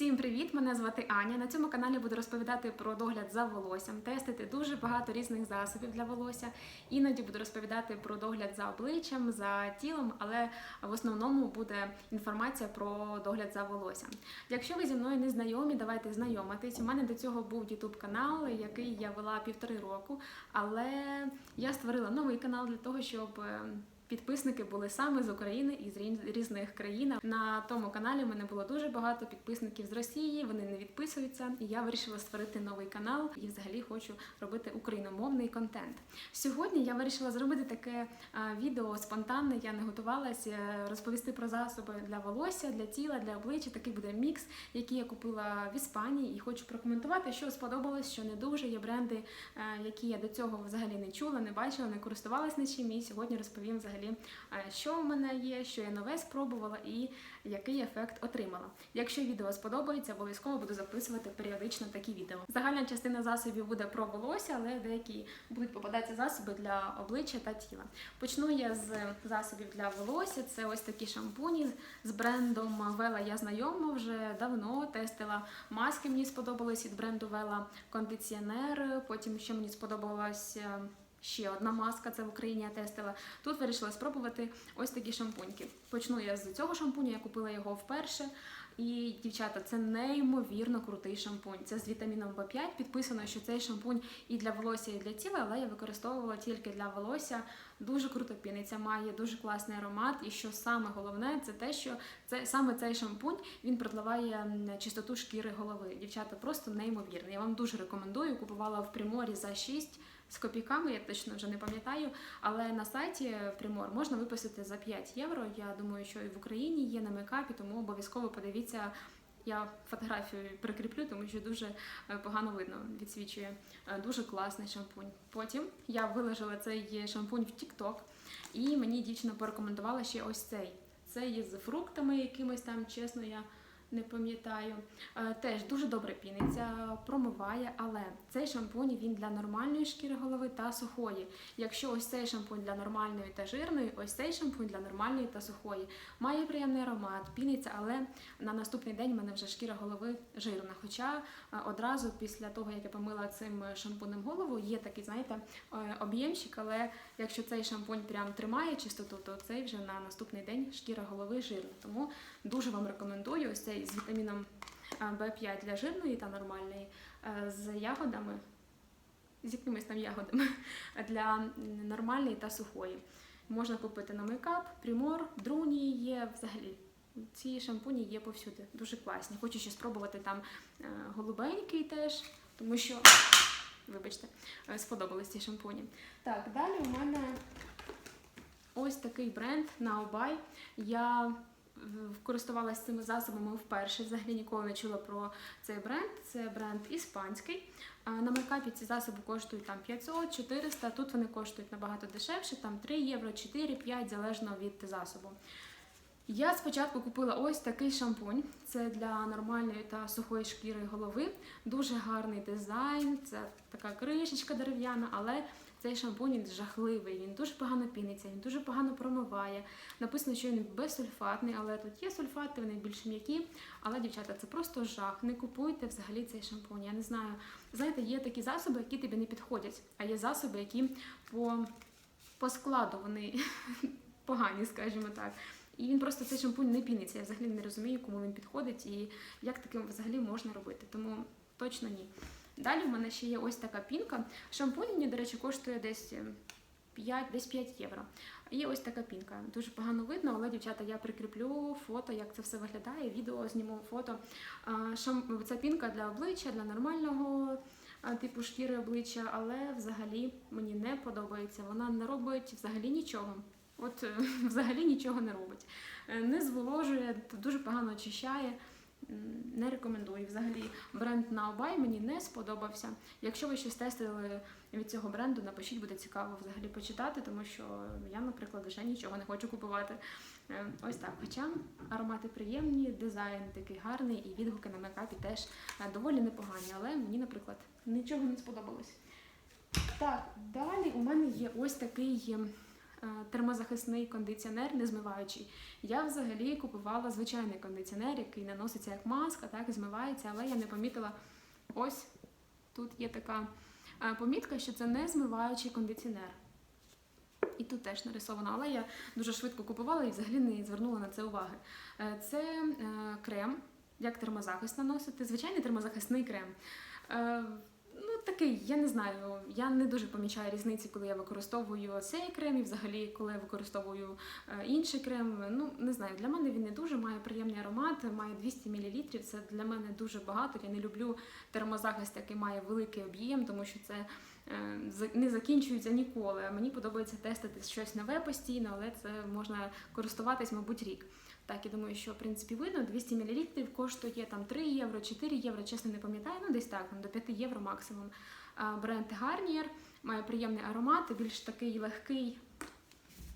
Всім привіт! Мене звати Аня. На цьому каналі буду розповідати про догляд за волоссям, тестити дуже багато різних засобів для волосся. Іноді буду розповідати про догляд за обличчям, за тілом, але в основному буде інформація про догляд за волоссям. Якщо ви зі мною не знайомі, давайте знайомитись. У мене до цього був YouTube канал, який я вела півтори року, але я створила новий канал для того, щоб. Е, Підписники були саме з України і з різних країн. На тому каналі в мене було дуже багато підписників з Росії. Вони не відписуються. І я вирішила створити новий канал і взагалі хочу робити україномовний контент. Сьогодні я вирішила зробити таке відео спонтанне. Я не готувалася розповісти про засоби для волосся, для тіла, для обличчя. Такий буде мікс, який я купила в Іспанії, і хочу прокоментувати, що сподобалось, що не дуже. Є бренди, е, які я до цього взагалі не чула, не бачила, не користувалась нічим. І сьогодні розповім взагалі, е, що в мене є, що я нове спробувала і який ефект отримала. Якщо відео сподобається, обов'язково буду записувати періодично такі відео. Загальна частина засобів буде про волосся, але деякі будуть попадатися засоби для обличчя та тіла. Почну я з засобів для волосся. Це ось такі шампуні з брендом Вела. Я знайома вже давно тестила маски. Мені сподобались від бренду Вела кондиціонер. Потім ще мені сподобалась. Ще одна маска, це в Україні я тестила. Тут вирішила спробувати ось такі шампуньки. Почну я з цього шампуня, я купила його вперше. І, дівчата, це неймовірно крутий шампунь. Це з вітаміном В5. Підписано, що цей шампунь і для волосся, і для тіла, але я використовувала тільки для волосся. Дуже круто піниться, має дуже класний аромат. І що саме головне, це те, що це саме цей шампунь він продливає чистоту шкіри голови. Дівчата, просто неймовірно. Я вам дуже рекомендую. Купувала в Приморі за 6 з копійками, я точно вже не пам'ятаю. Але на сайті Примор можна виписати за 5 євро. Я думаю, що і в Україні є на мекапі, тому обов'язково подивіться. Я фотографію прикріплю, тому що дуже е, погано видно, відсвічує. Е, Дуже класний шампунь. Потім я виложила цей шампунь в TikTok, і мені дівчина порекомендувала ще ось цей. Це є з фруктами якимось там, чесно, я не пам'ятаю. Е, Теж дуже добре піниться, промиває, але цей шампунь він для нормальної шкіри голови та сухої. Якщо ось цей шампунь для нормальної та жирної, ось цей шампунь для нормальної та сухої. Має приємний аромат, піниться, але на наступний день в мене вже шкіра голови жирна. Хоча е, одразу після того, як я помила цим шампунем голову, є такий, знаєте, е, об'ємчик, але якщо цей шампунь прям тримає чистоту, то цей вже на наступний день шкіра голови жирна. Тому дуже вам рекомендую ось цей з вітаміном е, В5 для жирної та нормальної, е, з ягодами, з якимись там ягодами для нормальної та сухої. Можна купити на мейкап, примор, друні є взагалі. Ці шампуні є повсюди, дуже класні. Хочу ще спробувати там е, голубенький теж, тому що, вибачте, сподобались ці шампуні. Так, далі у мене ось такий бренд Naobay. Я користувалася цими засобами вперше. Взагалі ніколи не чула про цей бренд. Це бренд іспанський. На мейкапі ці засоби коштують там 500, 400, тут вони коштують набагато дешевше, там 3 євро, 4, 5, залежно від засобу. Я спочатку купила ось такий шампунь. Це для нормальної та сухої шкіри голови. Дуже гарний дизайн, це така кришечка дерев'яна, але цей шампунь жахливий, він дуже погано піниться, він дуже погано промиває. Написано, що він безсульфатний, але тут є сульфати, вони більш м'які. Але, дівчата, це просто жах. Не купуйте взагалі цей шампунь. Я не знаю. Знаєте, є такі засоби, які тобі не підходять, а є засоби, які по, по складу вони погані, скажімо так. І він просто цей шампунь не піниться. Я взагалі не розумію, кому він підходить і як таким взагалі можна робити. Тому точно ні. Далі в мене ще є ось така пінка. Шампунь мені, до речі, коштує десь 5, десь 5 євро. Є ось така пінка. Дуже погано видно, але дівчата, я прикріплю фото, як це все виглядає. Відео зніму фото. Шам... Це пінка для обличчя, для нормального типу шкіри обличчя, але взагалі мені не подобається. Вона не робить взагалі нічого. От е, взагалі нічого не робить. Е, Не зволожує, дуже погано очищає. Не рекомендую. Взагалі бренд Naobay мені не сподобався. Якщо ви щось тестили від цього бренду, напишіть, буде цікаво взагалі почитати, тому що я, наприклад, вже нічого не хочу купувати. Е, Ось так. Хоча аромати приємні, дизайн такий гарний, і відгуки на мекапі теж е, доволі непогані. Але мені, наприклад, нічого не сподобалось. Так, далі у мене є ось такий е, термозахисний кондиціонер, не змиваючий. Я взагалі купувала звичайний кондиціонер, який наноситься як маска, так і змивається, але я не помітила. Ось тут є така е, помітка, що це не змиваючий кондиціонер. І тут теж нарисовано, але я дуже швидко купувала і взагалі не звернула на це уваги. Е, Це е, крем, як термозахист наносити, звичайний термозахисний крем. Такий, я не знаю. Я не дуже помічаю різниці, коли я використовую цей крем і взагалі, коли я використовую е, інший крем. Ну, не знаю, для мене він не дуже має приємний аромат, має 200 мл. Це для мене дуже багато. Я не люблю термозахист, який має великий об'єм, тому що це е, не закінчується ніколи. Мені подобається тестити щось нове постійно, але це можна користуватись, мабуть, рік. Так, я думаю, що в принципі видно, 200 мл коштує там 3 євро, 4 євро, чесно не пам'ятаю, ну десь так, там, до 5 євро максимум. Бренд Garnier має приємний аромат, більш такий легкий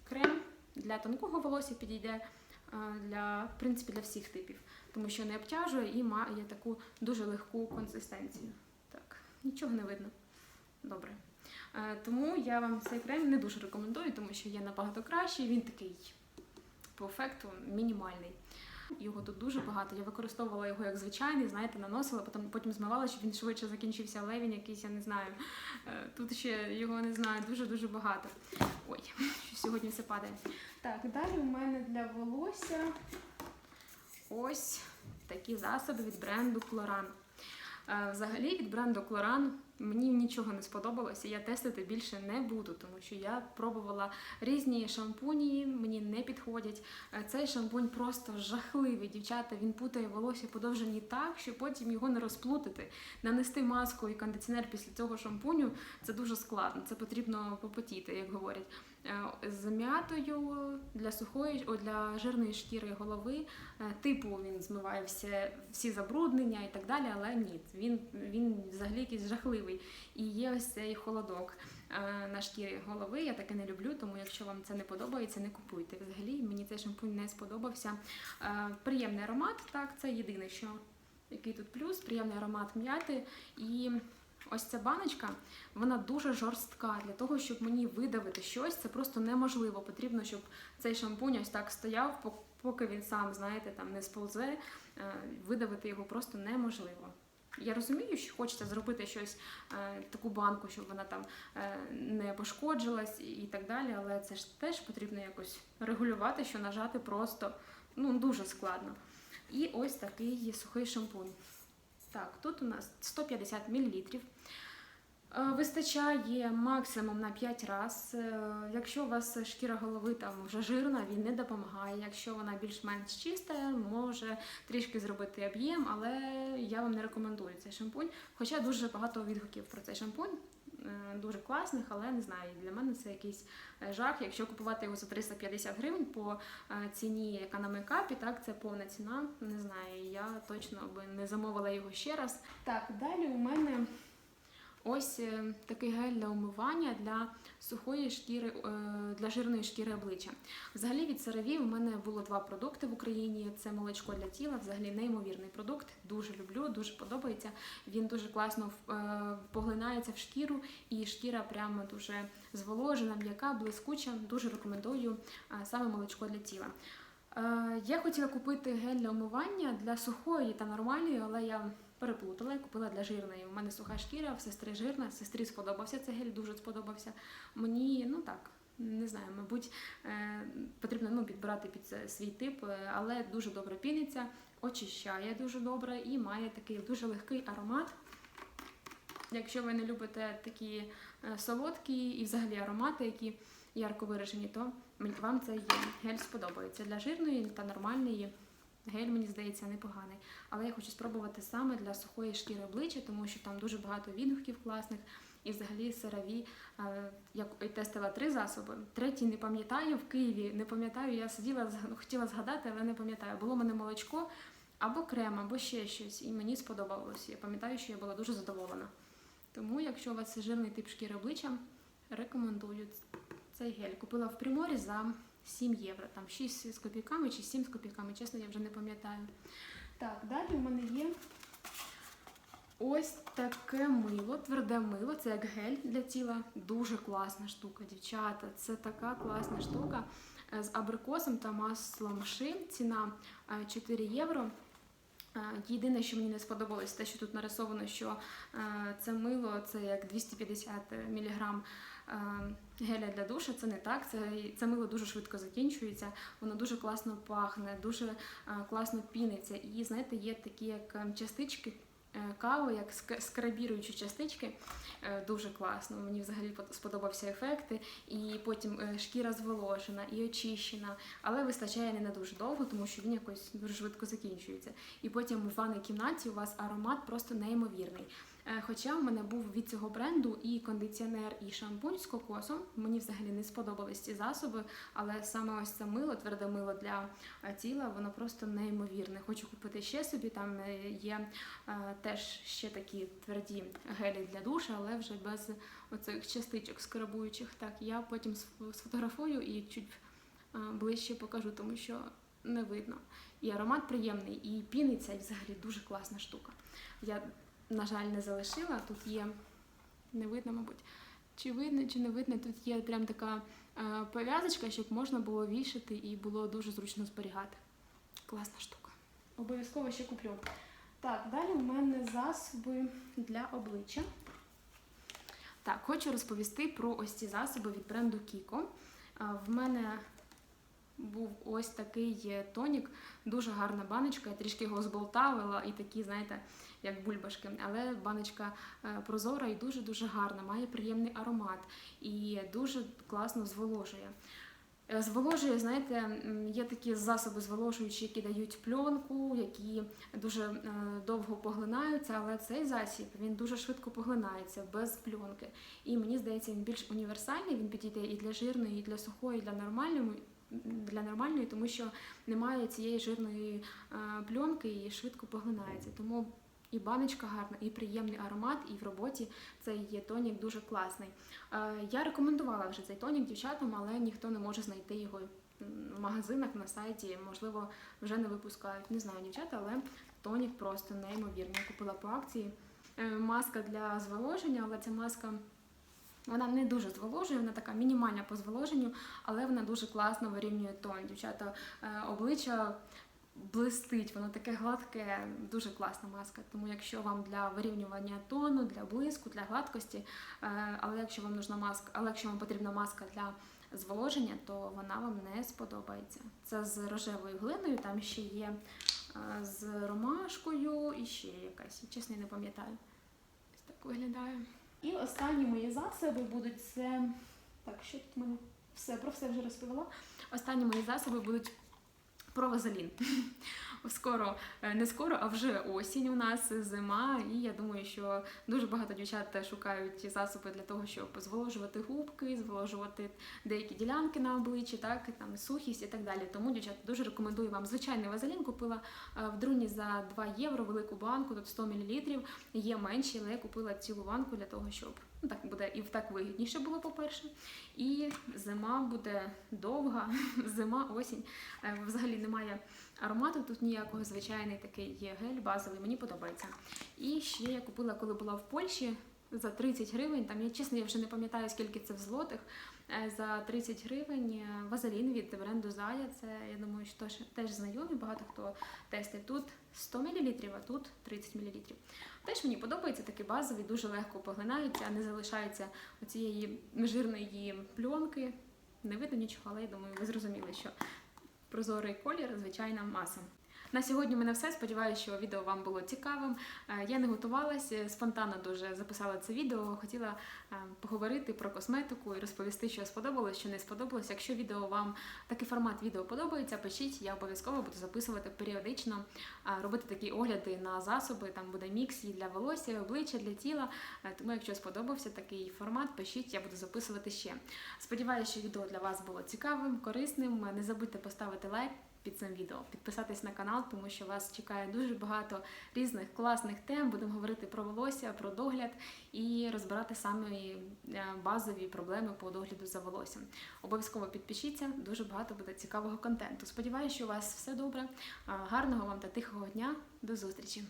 крем для тонкого волосся підійде для, в принципі, для всіх типів, тому що не обтяжує і має таку дуже легку консистенцію. Так, нічого не видно. Добре. Е, Тому я вам цей крем не дуже рекомендую, тому що є набагато кращий, він такий по ефекту мінімальний. Його тут дуже багато. Я використовувала його як звичайний, знаєте, наносила, потім, потім змивала, щоб він швидше закінчився, але він якийсь, я не знаю. Е, Тут ще його не знаю, дуже-дуже багато. Ой, що сьогодні все падає. Так, далі у мене для волосся ось такі засоби від бренду Cloran. Взагалі від бренду Cloran мені нічого не сподобалося. Я тестити більше не буду, тому що я пробувала різні шампуні, мені не підходять. Цей шампунь просто жахливий, дівчата. Він путає волосся подовжені так, що потім його не розплутати. Нанести маску і кондиціонер після цього шампуню це дуже складно. Це потрібно попотіти, як говорять. Е, З м'ятою для сухої о, для жирної шкіри голови. е, Типу він змиває все, всі забруднення і так далі, але ні, він, він взагалі якийсь жахливий. І є ось цей холодок е, на шкірі голови. Я таке не люблю, тому якщо вам це не подобається, не купуйте. Взагалі мені цей шампунь не сподобався. Приємний аромат, так, це єдине, що який тут плюс, приємний аромат м'яти. І ось ця баночка, вона дуже жорстка. Для того, щоб мені видавити щось, це просто неможливо. Потрібно, щоб цей шампунь ось так стояв, поки він сам, знаєте, там не сползе. Е, Видавити його просто неможливо. Я розумію, що хочеться зробити щось, е, таку банку, щоб вона там е, не пошкоджилась і так далі, але це ж теж потрібно якось регулювати, що нажати просто ну, дуже складно. І ось такий сухий шампунь. Так, тут у нас 150 мл. Вистачає максимум на 5 разів. Якщо у вас шкіра голови там вже жирна, він не допомагає. Якщо вона більш-менш чиста, може трішки зробити об'єм, але я вам не рекомендую цей шампунь. Хоча дуже багато відгуків про цей шампунь. е, Дуже класних, але не знаю, для мене це якийсь е, жах. Якщо купувати його за 350 гривень по е, ціні, яка на мейкапі, так це повна ціна. Не знаю, я точно би не замовила його ще раз. Так, далі у мене ось е, такий гель для умивання для сухої шкіри, е, для жирної шкіри обличчя. Взагалі від CeraVe у мене було два продукти в Україні. Це молочко для тіла, взагалі неймовірний продукт. Дуже люблю, дуже подобається. Він дуже класно е, поглинається в шкіру, і шкіра прямо дуже зволожена, м'яка, блискуча. Дуже рекомендую саме молочко для тіла. Я хотіла купити гель для умивання для сухої та нормальної, але я переплутала і купила для жирної. У мене суха шкіра, в сестри жирна, сестрі сподобався цей гель, дуже сподобався. Мені, ну так, не знаю, мабуть, е, потрібно ну, підбирати під свій тип, е, але дуже добре піниться, очищає дуже добре і має такий дуже легкий аромат. Якщо ви не любите такі е, солодкі і взагалі аромати, які ярко виражені, то вам цей гель сподобається. Для жирної та нормальної гель, мені здається, непоганий. Але я хочу спробувати саме для сухої шкіри обличчя, тому що там дуже багато відгуків класних. І взагалі CeraVe, е, я тестила три засоби. Третій не пам'ятаю в Києві. Не пам'ятаю, я сиділа, хотіла згадати, але не пам'ятаю. Було в мене молочко або крем, або ще щось. І мені сподобалось. Я пам'ятаю, що я була дуже задоволена. Тому, якщо у вас жирний тип шкіри обличчя, рекомендую цей гель. Купила в Приморі за 7 євро. Там 6 з копійками чи 7 з копійками, чесно, я вже не пам'ятаю. Так, далі у мене є Ось таке мило, тверде мило, це як гель для тіла. Дуже класна штука, дівчата. Це така класна штука е, з абрикосом та маслом ши. Ціна е, 4 євро. Е, Єдине, що мені не сподобалось, те, що тут нарисовано, що е, це мило це як 250 мг геля для душа. Це не так. Це, це мило дуже швидко закінчується, воно дуже класно пахне, дуже класно піниться. І знаєте, є такі як ем, частички. е, Кави, як ск- скрабіруючі частички, Е, дуже класно. Мені взагалі сподобався ефекти. І потім е, шкіра зволожена і очищена, але вистачає не на дуже довго, тому що він якось дуже швидко закінчується. І потім в ванній кімнаті у вас аромат просто неймовірний. Е, Хоча в мене був від цього бренду і кондиціонер, і шампунь з кокосом. Мені взагалі не сподобались ці засоби, але саме ось це мило, тверде мило для е, тіла, воно просто неймовірне. Хочу купити ще собі. Там е, є е, теж ще такі тверді гелі для душа, але вже без оцих частичок скрабуючих. Так, я потім сфотографую і чуть ближче покажу, тому що не видно. І аромат приємний, і піниться, і взагалі дуже класна штука. Я, на жаль, не залишила. Тут є, не видно, мабуть. Чи видно, чи не видно, тут є прям така е, пов'язочка, щоб можна було вішати і було дуже зручно зберігати. Класна штука. Обов'язково ще куплю. Так, далі у мене засоби для обличчя. Так, хочу розповісти про ось ці засоби від бренду Kiko. В мене був ось такий тонік, дуже гарна баночка. Я трішки його зболтавила і такі, знаєте, як бульбашки. Але баночка е, прозора і дуже-дуже гарна, має приємний аромат і дуже класно зволожує. Е, Зволожує, знаєте, є такі засоби зволожуючі, які дають пленку, які дуже е, довго поглинаються, але цей засіб він дуже швидко поглинається без пленки. І мені здається, він більш універсальний. Він підійде і для жирної, і для сухої, і для нормальної, для нормальної, тому що немає цієї жирної е, пленки і швидко поглинається. Тому і баночка гарна, і приємний аромат, і в роботі цей є тонік дуже класний. Е, Я рекомендувала вже цей тонік дівчатам, але ніхто не може знайти його в магазинах на сайті. Можливо, вже не випускають. Не знаю, дівчата, але тонік просто неймовірний. Я купила по акції. Е, Маска для зволоження, але ця маска. Вона не дуже зволожує, вона така мінімальна по зволоженню, але вона дуже класно вирівнює тон. Дівчата, е, обличчя блистить, воно таке гладке, дуже класна маска. Тому якщо вам для вирівнювання тону, для блиску, для гладкості, е, але якщо вам нужна маска, але якщо вам потрібна маска для зволоження, то вона вам не сподобається. Це з рожевою глиною, там ще є е, з ромашкою і ще якась. Чесно, я не пам'ятаю. Ось так виглядає. І останні мої засоби будуть це. Так, що тут мене? Все, про все вже розповіла. Останні мої засоби будуть про вазелін. Скоро, е, не скоро, а вже осінь у нас зима, і я думаю, що дуже багато дівчат шукають засоби для того, щоб зволожувати губки, зволожувати деякі ділянки на обличчі, так там сухість і так далі. Тому дівчата дуже рекомендую вам звичайний вазелін. Купила е, в друні за 2 євро велику банку, тут 100 мл. Є менші, але я купила цілу банку для того, щоб ну так буде і так вигідніше було, по-перше. І зима буде довга, зима, осінь. Е, Взагалі немає аромату, тут ніякого звичайний такий є гель базовий, мені подобається. І ще я купила, коли була в Польщі. За 30 гривень, там я чесно, я вже не пам'ятаю, скільки це в злотих. Е, За 30 гривень е, вазелін від бренду Зая. Це я думаю, що теж, теж знайомі. Багато хто тестить. Тут 100 мл, а тут 30 мл. Теж мені подобається такий базовий, дуже легко поглинається, не залишається цієї жирної пленки. Не видно нічого, але я думаю, ви зрозуміли, що прозорий колір, звичайна маса. На сьогодні в мене все. Сподіваюся, що відео вам було цікавим. Е, Я не готувалася, спонтанно дуже записала це відео. Хотіла е, поговорити про косметику і розповісти, що сподобалось, що не сподобалось. Якщо відео вам такий формат відео подобається, пишіть, я обов'язково буду записувати періодично, е, робити такі огляди на засоби. Там буде мікс і для волосся, і обличчя, для тіла. Е, Тому, якщо сподобався такий формат, пишіть, я буду записувати ще. Сподіваюся, що відео для вас було цікавим, корисним. Не забудьте поставити лайк під цим відео, підписатись на канал, тому що вас чекає дуже багато різних класних тем. Будемо говорити про волосся, про догляд і розбирати самі е, базові проблеми по догляду за волоссям. Обов'язково підпишіться, дуже багато буде цікавого контенту. Сподіваюся, що у вас все добре. Гарного вам та тихого дня. До зустрічі!